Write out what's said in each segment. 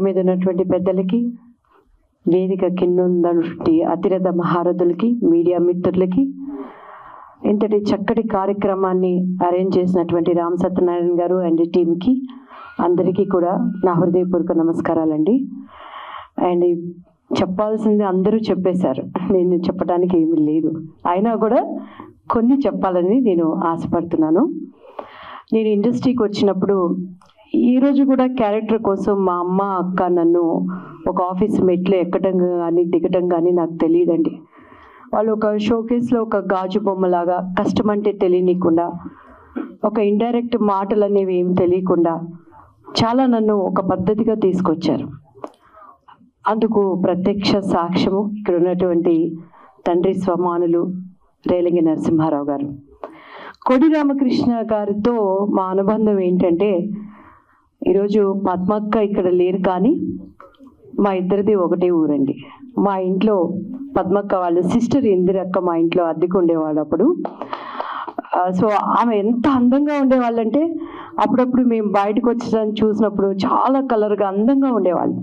మీద ఉన్నటువంటి పెద్దలకి వేదిక కిందున్నటువంటి అతిరథ మహారథులకి మీడియా మిత్రులకి ఇంతటి చక్కటి కార్యక్రమాన్ని అరేంజ్ చేసినటువంటి రామ్ సత్యనారాయణ గారు అండ్ టీంకి అందరికీ కూడా నా హృదయపూర్వక నమస్కారాలండి. అండ్ చెప్పాల్సింది అందరూ చెప్పేశారు. నేను చెప్పడానికి ఏమీ లేదు. అయినా కూడా కొన్ని చెప్పాలని నేను ఆశపడుతున్నాను. నేను ఇండస్ట్రీకి వచ్చినప్పుడు ఈరోజు కూడా క్యారెక్టర్ కోసం మా అమ్మ అక్క నన్ను ఒక ఆఫీస్ మెట్లు ఎక్కడం కానీ దిగటం కానీ నాకు తెలియదండి. వాళ్ళు ఒక షోకేస్లో ఒక గాజు బొమ్మలాగా కష్టం అంటే తెలియనికుండా ఒక ఇండైరెక్ట్ మాటలు అనేవి ఏం తెలియకుండా చాలా నన్ను ఒక పద్ధతిగా తీసుకొచ్చారు. అందుకు ప్రత్యక్ష సాక్ష్యము ఇక్కడ ఉన్నటువంటి తండ్రి స్వమానులు రేలింగి నరసింహారావు గారు. కొడి రామకృష్ణ గారితో మా అనుబంధం ఏంటంటే ఈరోజు పద్మక్క ఇక్కడ లేరు కానీ మా ఇద్దరిది ఒకటే ఊరండి. మా ఇంట్లో పద్మక్క వాళ్ళ సిస్టర్ ఇందిరక్క మా ఇంట్లో అద్దెకు ఉండేవాళ్ళు అప్పుడు. సో ఆమె ఎంత అందంగా ఉండేవాళ్ళంటే అప్పుడప్పుడు మేము బయటకు వచ్చేదాన్ని చూసినప్పుడు చాలా కలర్గా అందంగా ఉండేవాళ్ళు.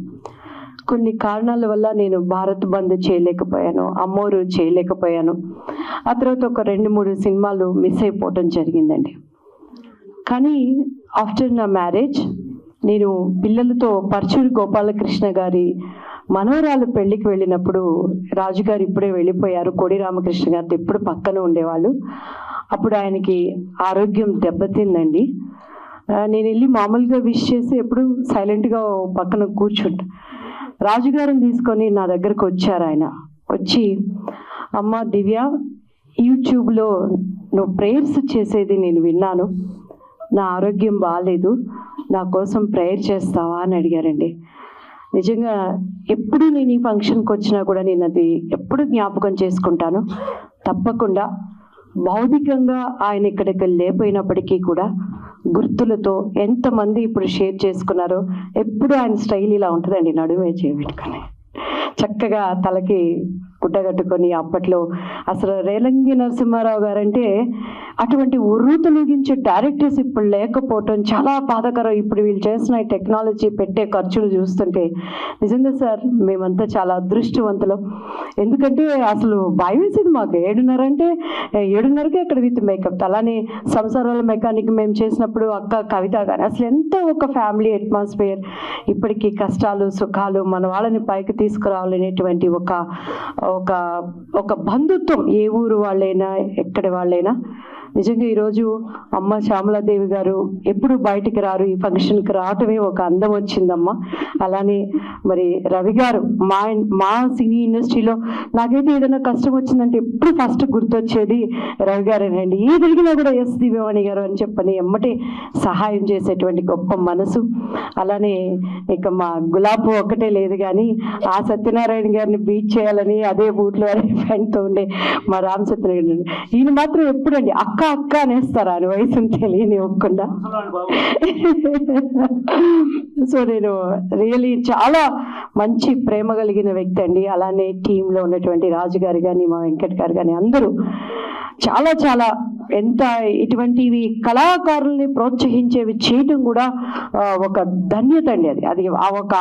కొన్ని కారణాల వల్ల నేను భారత్ బంద్ చేయలేకపోయాను అమ్మోరు చేయలేకపోయాను. ఆ తర్వాత ఒక రెండు మూడు సినిమాలు మిస్ అయిపోవటం జరిగిందండి. కానీ ఆఫ్టర్ నా మ్యారేజ్ నేను పిల్లలతో పరచూరి గోపాలకృష్ణ గారి మనవరాలు పెళ్ళికి వెళ్ళినప్పుడు రాజుగారు ఇప్పుడే వెళ్ళిపోయారు. కోడి రామకృష్ణ గారితో ఎప్పుడు పక్కన ఉండేవాళ్ళు. అప్పుడు ఆయనకి ఆరోగ్యం దెబ్బతిందండి. నేను వెళ్ళి మామూలుగా విష్ చేసి ఎప్పుడు సైలెంట్గా పక్కన కూర్చుంటా. రాజుగారిని తీసుకొని నా దగ్గరకు వచ్చారు ఆయన. వచ్చి అమ్మ దివ్య యూట్యూబ్లో నువ్వు ప్రేయర్స్ చేసేది నేను విన్నాను. నా ఆరోగ్యం బాగాలేదు నా కోసం ప్రేయర్ చేస్తావా అని అడిగారండి. నిజంగా ఎప్పుడు నేను ఈ ఫంక్షన్కి వచ్చినా కూడా నేను అది ఎప్పుడు జ్ఞాపకం చేసుకుంటాను. తప్పకుండా భౌతికంగా ఆయన ఇక్కడికి లేపోయినప్పటికీ కూడా గుర్తులతో ఎంతమంది ఇప్పుడు షేర్ చేసుకున్నారో ఎప్పుడు ఆయన స్టైల్ ఇలా ఉంటుందండి నడుమే చేపెట్టుకొని చక్కగా తలకి గుడ్డ కట్టుకొని అప్పట్లో అసలు రేలంగి నరసింహారావు గారంటే అటువంటి ఉర్రు తొలగించే డైరెక్టర్స్ ఇప్పుడు లేకపోవటం చాలా బాధాకరం. ఇప్పుడు వీళ్ళు చేసిన టెక్నాలజీ పెట్టే ఖర్చులు చూస్తుంటే నిజంగా సార్ మేమంతా చాలా అదృష్టవంతులం. ఎందుకంటే అసలు భయం వేసేది మాకు. ఏడున్నర అంటే ఏడున్నరకే అక్కడ విత్ మేకప్. అలానే సంసారాల మెకానిక్ మేము చేసినప్పుడు అక్క కవిత కానీ అసలు ఎంత ఒక ఫ్యామిలీ అట్మాస్ఫియర్ ఇప్పటికీ కష్టాలు సుఖాలు మన వాళ్ళని పైకి తీసుకురావాలనేటువంటి ఒక ఒక ఒక బంధుత్వం ఏ ఊరు వాళ్ళైనా ఎక్కడి వాళ్ళైనా. నిజంగా ఈరోజు అమ్మ శ్యామలాదేవి గారు ఎప్పుడు బయటికి రారు ఈ ఫంక్షన్కి రావటమే ఒక అందం వచ్చిందమ్మ. అలానే మరి రవి గారు మా మా సినీ ఇండస్ట్రీలో నాకైతే ఏదైనా కష్టం వచ్చిందంటే ఎప్పుడు ఫస్ట్ గుర్తొచ్చేది రవి గారేనండి. ఏ జరిగినా కూడా ఎస్ దివ్యవాణి గారు అని చెప్పని ఎమ్మటే సహాయం చేసేటువంటి గొప్ప మనసు. అలానే ఇక మా గులాబు ఒక్కటే లేదు కానీ ఆ సత్యనారాయణ గారిని బీట్ చేయాలని అదే బూట్లో అనే ఫ్రెండ్తో ఉండే మా రామ్ సత్యనారాయణ ఈయన మాత్రం ఎప్పుడండి అక్క అక్క అనేస్తారు ఆయన వయసుని తెలియని ఒక్కకుండా సో నేను రియలీ చాలా మంచి ప్రేమ కలిగిన వ్యక్తి అండి. అలానే టీంలో ఉన్నటువంటి రాజు గారు కానీ మా వెంకట్ గారు కానీ అందరూ చాలా చాలా ఎంత ఇటువంటివి కళాకారుల్ని ప్రోత్సహించేవి చేయటం కూడా ఒక ధన్యత అండి అది. అది ఆ ఒక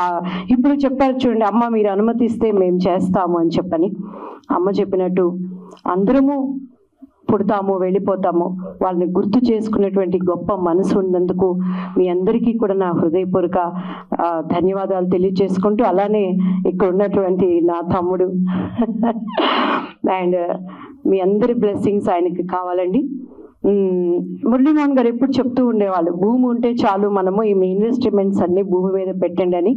ఇప్పుడు చెప్పారు చూడండి అమ్మ మీరు అనుమతిస్తే మేము చేస్తాము అని చెప్పని. అమ్మ చెప్పినట్టు అందరము పుడతాము వెళ్ళిపోతాము వాళ్ళని గుర్తు చేసుకునేటువంటి గొప్ప మనసు ఉన్నందుకు మీ అందరికీ కూడా నా హృదయపూర్వక ధన్యవాదాలు తెలియజేసుకుంటూ అలానే ఇక్కడ ఉన్నటువంటి నా తమ్ముడు. అండ్ మీ అందరి బ్లెస్సింగ్స్ ఆయనకి కావాలండి. మురళీమోహన్ గారు ఎప్పుడు చెప్తూ ఉండేవాళ్ళు భూమి ఉంటే చాలు మనము ఈ ఇన్వెస్ట్మెంట్స్ అన్ని భూమి మీద పెట్టండి అని.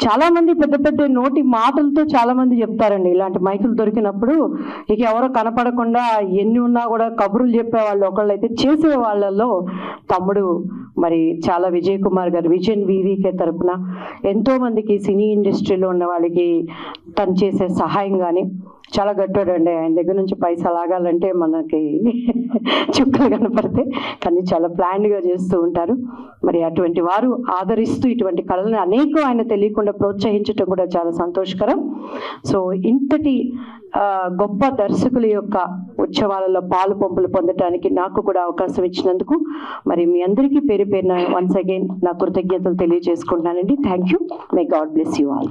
చాలా మంది పెద్ద పెద్ద నోటి మాటలతో చాలా మంది చెప్తారండి. ఇలాంటి మైకులు దొరికినప్పుడు ఇక ఎవరో కనపడకుండా ఎన్ని ఉన్నా కూడా కబుర్లు చెప్పేవాళ్ళు ఒకళ్ళు అయితే చేసే వాళ్ళల్లో తమ్ముడు మరి చాలా విజయ్ కుమార్ గారు విజయన్ వివికే తరపున ఎంతో మందికి సినీ ఇండస్ట్రీలో ఉన్న వాళ్ళకి తను చేసే సహాయం కానీ చాలా గట్టాడండి ఆయన దగ్గర నుంచి పైసలు లాగాలంటే మనకి చుక్కలు కనపడితే కానీ చాలా ప్లాన్డ్గా చేస్తూ ఉంటారు. మరి అటువంటి వారు ఆదరిస్తూ ఇటువంటి కళలను అనేకం ఆయన తెలియకుండా ప్రోత్సహించడం కూడా చాలా సంతోషకరం. సో ఇంతటి గొప్ప దర్శకుల యొక్క ఉత్సవాలలో పాలు పంపులు పొందడానికి నాకు కూడా అవకాశం ఇచ్చినందుకు మరి మీ అందరికీ పేరు పేరున వన్స్ అగైన్ నా కృతజ్ఞతలు తెలియజేసుకుంటున్నానండి. Thank you may God bless you all